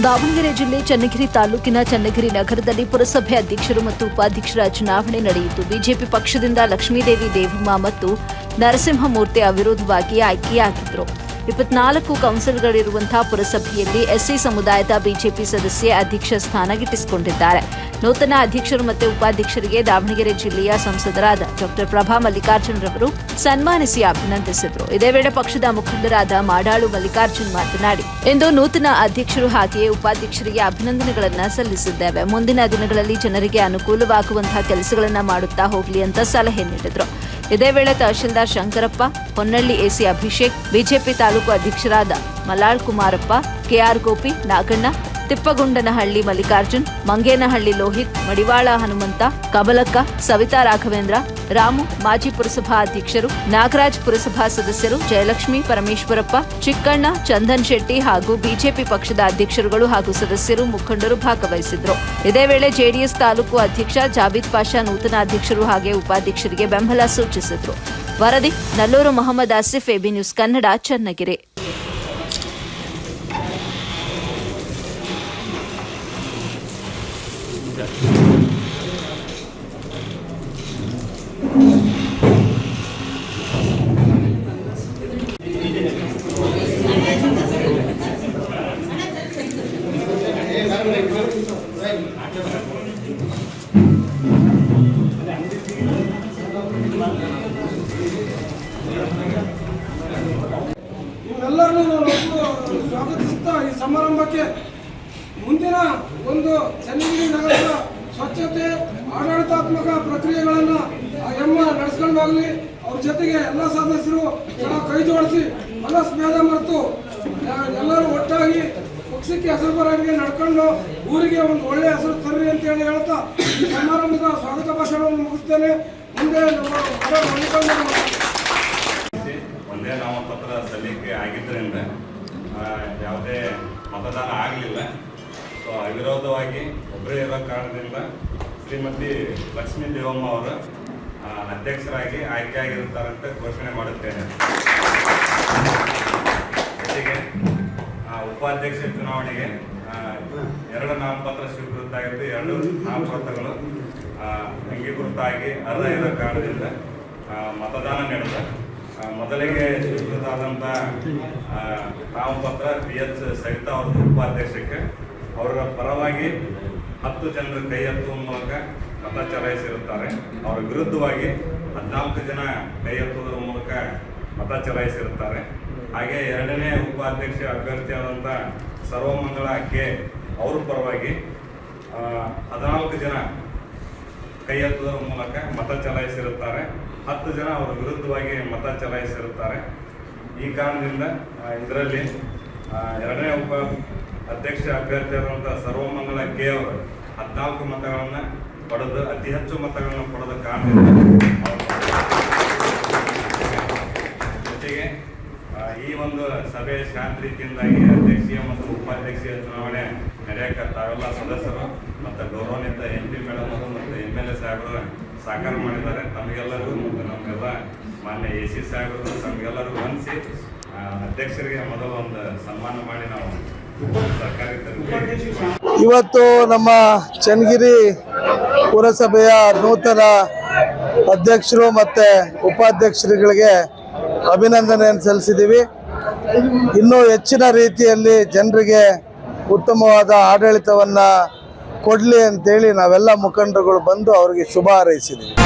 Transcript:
ದಾವಣಗೆರೆ ಜಿಲ್ಲೆ ಚನ್ನಗಿರಿ ತಾಲೂಕಿನ ಚನ್ನಗಿರಿ ನಗರದಲ್ಲಿ ಪುರಸಭೆ ಅಧ್ಯಕ್ಷರು ಮತ್ತು ಉಪಾಧ್ಯಕ್ಷರ ಚುನಾವಣೆ ನಡೆಯಿತು. ಬಿಜೆಪಿ ಪಕ್ಷದಿಂದ ಲಕ್ಷ್ಮೀದೇವಿ ದೇವಮ್ಮ ಮತ್ತು ನರಸಿಂಹಮೂರ್ತಿ ಅವಿರೋಧವಾಗಿ ಆಯ್ಕೆಯಾಗಿದ್ದರು ಇಪ್ಪತ್ನಾಲ್ಕು ಕೌನ್ಸಿಲ್ಗಳಿರುವಂತಹ ಪುರಸಭೆಯಲ್ಲಿ ಎಸ್ಸಿ ಸಮುದಾಯದ ಬಿಜೆಪಿ ಸದಸ್ಯೆ ಅಧ್ಯಕ್ಷ ಸ್ಥಾನ ಗಿಟ್ಟಿಸಿಕೊಂಡಿದ್ದಾರೆ. ನೂತನ ಅಧ್ಯಕ್ಷರು ಮತ್ತು ಉಪಾಧ್ಯಕ್ಷರಿಗೆ ದಾವಣಗೆರೆ ಜಿಲ್ಲೆಯ ಸಂಸದರಾದ ಡಾಕ್ಟರ್ ಪ್ರಭಾ ಮಲ್ಲಿಕಾರ್ಜುನ್ ರವರು ಸನ್ಮಾನಿಸಿ ಅಭಿನಂದಿಸಿದರು. ಇದೇ ವೇಳೆ ಪಕ್ಷದ ಮುಖಂಡರಾದ ಮಾಡಾಳು ಮಲ್ಲಿಕಾರ್ಜುನ್ ಮಾತನಾಡಿ, ಇಂದು ನೂತನ ಅಧ್ಯಕ್ಷರು ಹಾಗೆಯೇ ಉಪಾಧ್ಯಕ್ಷರಿಗೆ ಅಭಿನಂದನೆಗಳನ್ನು ಸಲ್ಲಿಸಿದ್ದೇವೆ. ಮುಂದಿನ ದಿನಗಳಲ್ಲಿ ಜನರಿಗೆ ಅನುಕೂಲವಾಗುವಂತಹ ಕೆಲಸಗಳನ್ನು ಮಾಡುತ್ತಾ ಹೋಗಲಿ ಅಂತ ಸಲಹೆ ನೀಡಿದರು. ಇದೇ ವೇಳೆ ತಹಶೀಲ್ದಾರ್ ಶಂಕರಪ್ಪ, ಹೊನ್ನಳ್ಳಿ ಎಸಿ ಅಭಿಷೇಕ್, ಬಿಜೆಪಿ ತಾಲೂಕು ಅಧ್ಯಕ್ಷರಾದ ಮಲಾಳ್ ಕುಮಾರಪ್ಪ, ಕೆಆರ್ ಗೋಪಿ, ನಾಗಣ್ಣ ತಿಪ್ಪಗುಂಡನಹಳ್ಳಿ ಮಲ್ಲಿಕಾರ್ಜುನ್, ಮಂಗೇನಹಳ್ಳಿ ಲೋಹಿತ್, ಮಡಿವಾಳ ಹನುಮಂತ ಕಬಲಕ್ಕ ಸವಿತಾ ರಾಘವೇಂದ್ರ, ರಾಮು, ಮಾಜಿ ಪುರಸಭಾ ಅಧ್ಯಕ್ಷರು, ನಾಗರಾಜ್ ಪುರಸಭಾ ಸದಸ್ಯರು ಜಯಲಕ್ಷ್ಮಿ, ಪರಮೇಶ್ವರಪ್ಪ, ಚಿಕ್ಕಣ್ಣ, ಚಂದನ್ ಶೆಟ್ಟಿ ಹಾಗೂ ಬಿಜೆಪಿ ಪಕ್ಷದ ಅಧ್ಯಕ್ಷರುಗಳು ಹಾಗೂ ಸದಸ್ಯರು ಮುಖಂಡರು ಭಾಗವಹಿಸಿದ್ರು ಇದೇ ವೇಳೆ ಜೆಡಿಎಸ್ ತಾಲೂಕು ಅಧ್ಯಕ್ಷ ಜಾಬೀದ್ ಪಾಷಾ ನೂತನ ಅಧ್ಯಕ್ಷರು ಹಾಗೆ ಉಪಾಧ್ಯಕ್ಷರಿಗೆ ಬೆಂಬಲ ಸೂಚಿಸಿದ್ರು. ವರದಿ, ನಲ್ಲೂರು ಮೊಹಮ್ಮದ್ ಆಸಿಫ್ ಎಬಿ ನ್ಯೂಸ್ ಕನ್ನಡ, ಚನ್ನಗಿರಿ. ಸಮಾರಂಭಕ್ಕೆ ಮುಂದಿನ ಒಂದು ಚನ್ನಗಿರಿ ನಗರದ ಸ್ವಚ್ಛತೆ ಆಡಳಿತಾತ್ಮಕ ಪ್ರಕ್ರಿಯೆಗಳನ್ನು ಎಮ್ಮ ನಡೆಸ್ಕೊಂಡು ಹೋಗಲಿ ಅವ್ರ ಜೊತೆಗೆ ಎಲ್ಲ ಸದಸ್ಯರು ಕೈ ಜೋಡಿಸಿ ಮತ್ತು ಆ, ಎಲ್ಲರೂ ಒಟ್ಟಾಗಿ ಪಕ್ಷಕ್ಕೆ ಹೆಸರು ಬರೋಂಗೆ ನಡ್ಕೊಂಡು ಊರಿಗೆ ಒಂದು ಒಳ್ಳೆ ಹೆಸರು ತರ್ರಿ ಅಂತ ಹೇಳಿ ಹೇಳ್ತಾ ಈ ಸಮಾರಂಭದ ಸ್ವಾಗತ ಭಾಷಣವನ್ನು ಮುಗಿಸ್ತೇನೆ. ಮುಂದೆ ಒಂದೇ ನಾಮಪತ್ರ ಸಲ್ಲಿಕೆ ಆಗಿದ್ದರಿಂದ ಯಾವುದೇ ಮತದಾನ ಆಗಲಿಲ್ಲ. ಸೊ ಅವಿರೋಧವಾಗಿ ಒಬ್ಬರೇ ಇರೋ ಕಾರಣದಿಂದ ಶ್ರೀಮತಿ ಲಕ್ಷ್ಮೀ ದೇವಮ್ಮ ಅವರು ಅಧ್ಯಕ್ಷರಾಗಿ ಆಯ್ಕೆಯಾಗಿರುತ್ತಾರಂತ ಘೋಷಣೆ ಮಾಡುತ್ತೇನೆ. ಜೊತೆಗೆ ಉಪಾಧ್ಯಕ್ಷ ಚುನಾವಣೆಗೆ ಎರಡು ನಾಮಪತ್ರ ಸ್ವೀಕೃತ ಆಗಿದ್ದು ಎರಡು ನಾಮಪತ್ರಗಳು ಅಂಗೀಕೃತ ಆಗಿ ಅರ್ಹ ಇರೋ ಕಾರಣದಿಂದ ಮತದಾನ ನಡೆದ. ಮೊದಲಿಗೆ ಆ, ನಾಮಪತ್ರ ಪಿ ಎಚ್ ಸವಿತಾ ಅವರ ಉಪಾಧ್ಯಕ್ಷಕ್ಕೆ. ಅವರ ಪರವಾಗಿ ಹತ್ತು ಜನರ ಕೈ ಎತ್ತುವ ಮೂಲಕ ಮತ ಚಲಾಯಿಸಿರುತ್ತಾರೆ ಅವರ ವಿರುದ್ಧವಾಗಿ ಹದಿನಾಲ್ಕು ಜನ ಕೈ ಎತ್ತುವುದರ ಮೂಲಕ ಮತ ಚಲಾಯಿಸಿರುತ್ತಾರೆ ಹಾಗೆ ಎರಡನೇ ಉಪಾಧ್ಯಕ್ಷ ಅಭ್ಯರ್ಥಿಯಾದಂಥ ಸರ್ವಮಂಗಳ ಕೆ. ಅವ್ರ ಪರವಾಗಿ ಹದಿನಾಲ್ಕು ಜನ ಕೈ ಎತ್ತುವುದರ ಮೂಲಕ ಮತ ಚಲಾಯಿಸಿರುತ್ತಾರೆ. ಹತ್ತು ಜನ ಅವರ ವಿರುದ್ಧವಾಗಿ ಮತ ಚಲಾಯಿಸಿರುತ್ತಾರೆ. ಈ ಕಾರಣದಿಂದ ಇದರಲ್ಲಿ ಎರಡನೇ ಉಪ ಅಧ್ಯಕ್ಷ ಅಭ್ಯರ್ಥಿಯಾದಂಥ ಸರ್ವಮಂಗಳ ಕೆ ಅವರು ಹದಿನಾಲ್ಕು ಮತಗಳನ್ನು ಪಡೆದು, ಅತಿ ಹೆಚ್ಚು ಮತಗಳನ್ನು ಪಡೆದ ಕಾರಣದಿಂದ ಜೊತೆಗೆ ಈ ಒಂದು ಸಭೆ ಶಾಂತ ರೀತಿಯಿಂದಾಗಿ ಅಧ್ಯಕ್ಷೀಯ ಮತ್ತು ಉಪಾಧ್ಯಕ್ಷೀಯ ಚುನಾವಣೆ ನಡೆಯಕ್ಕೆ ತಾವೆಲ್ಲ ಸದಸ್ಯರು ಮತ್ತು ಗೌರವಾನ್ವಿತ ಎಂ ಪಿ ಮೇಡಮ್ ಅವರು ಮತ್ತು ಸಾಹೇಬರು ಸಹಕಾರ ಮಾಡಿದ್ದಾರೆ. ತಮಗೆಲ್ಲರಿಗೂ ನಮಗೆಲ್ಲ ಮಾನ್ಯ ಎ ಸಿ ಸಾಹೇಬರು, ತಮಗೆಲ್ಲರಿಗೂ ಹೊಂದಿಸಿ ಅಧ್ಯಕ್ಷರಿಗೆ ಮೊದಲು ಒಂದು ಸನ್ಮಾನ ಮಾಡಿ ನಾವು ಇವತ್ತು ನಮ್ಮ ಚನ್ನಗಿರಿ ಪುರಸಭೆಯ ನೂತನ ಅಧ್ಯಕ್ಷರು ಮತ್ತು ಉಪಾಧ್ಯಕ್ಷರುಗಳಿಗೆ ಅಭಿನಂದನೆಯನ್ನು ಸಲ್ಲಿಸಿದ್ದೀವಿ. ಇನ್ನೂ ಹೆಚ್ಚಿನ ರೀತಿಯಲ್ಲಿ ಜನರಿಗೆ ಉತ್ತಮವಾದ ಆಡಳಿತವನ್ನು ಕೊಡಲಿ ಅಂತೇಳಿ ನಾವೆಲ್ಲ ಮುಖಂಡರುಗಳು ಬಂದು ಅವರಿಗೆ ಶುಭ ಹಾರೈಸಿದ್ದೀವಿ